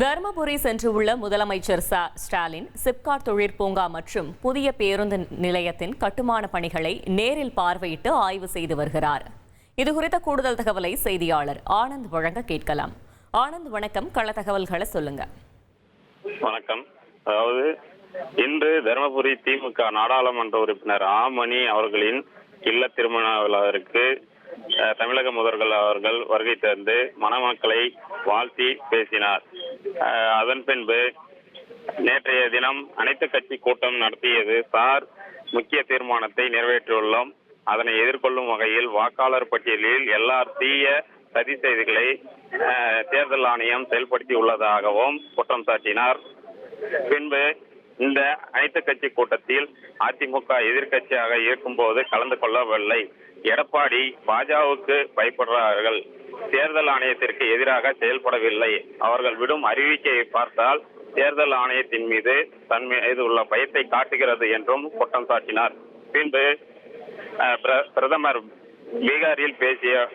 தருமபுரி சென்றுள்ள முதலமைச்சர் ச. ஸ்டாலின் சிப்காட் தொழிற்பூங்கா மற்றும் புதிய பேருந்து நிலையத்தின் கட்டுமான பணிகளை நேரில் பார்வையிட்டு ஆய்வு செய்து வருகிறார். இதுகுறித்த கூடுதல் தகவலை செய்தியாளர் ஆனந்த் வழங்க கேட்கலாம். ஆனந்த் வணக்கம். கள தகவல்களை சொல்லுங்க. வணக்கம். அதாவது இன்று தருமபுரி திமுக நாடாளுமன்ற உறுப்பினர் ஆமணி அவர்களின் இல்ல திருமண விழாவிற்கு தமிழக முதல்வர் அவர்கள் வருகை தந்து மணமக்களை வாழ்த்தி பேசினார். அதன் பின்பு நேற்றைய தினம் அனைத்து கட்சி கூட்டம் நடத்தியது. சார் முக்கிய தீர்மானத்தை நிறைவேற்றியுள்ளோம். அதனை எதிர்கொள்ளும் வகையில் வாக்காளர் பட்டியலில் எல்லா தீய சதி செய்திகளை அஹ், தேர்தல் ஆணையம் செயல்படுத்தி உள்ளதாகவும் குற்றம் சாட்டினார். பின்பு இந்த அனைத்து கட்சி கூட்டத்தில் அதிமுக எதிர்க்கட்சியாக இருக்கும்போது கலந்து கொள்ளவில்லை. எடப்பாடி பாஜகவுக்கு பயப்படுறார்கள் தேர்தல் ஆணையத்திற்கு எதிராக செயல்படவில்லை. அவர்கள் விடும் அறிவிக்கையை பார்த்தால் தேர்தல் ஆணையத்தின் மீது தன் மீது உள்ள பயத்தை காட்டுகிறது என்றும் குற்றம் சாட்டினார். பின்பு பிர- பிரதமர் பீகாரில் பேசிய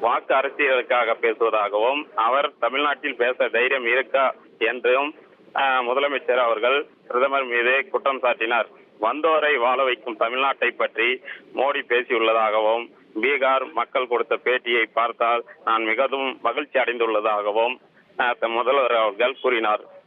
வாக்கு அரசியலுக்காக பேசுவதாகவும் அவர் தமிழ்நாட்டில் பேச தைரியம் இருக்கா என்றும் முதலமைச்சர் அவர்கள் பிரதமர் மீது குற்றம் சாட்டினார். வந்தோரை வாழ வைக்கும் தமிழ்நாட்டை பற்றி மோடி பேசியுள்ளதாகவும் பீகார் மக்கள் கொடுத்த பேட்டியை பார்த்தால் நான் மிகவும் மகிழ்ச்சி அடைந்துள்ளதாகவும் அஹ், முதல்வர் அவர்கள் கூறினார்.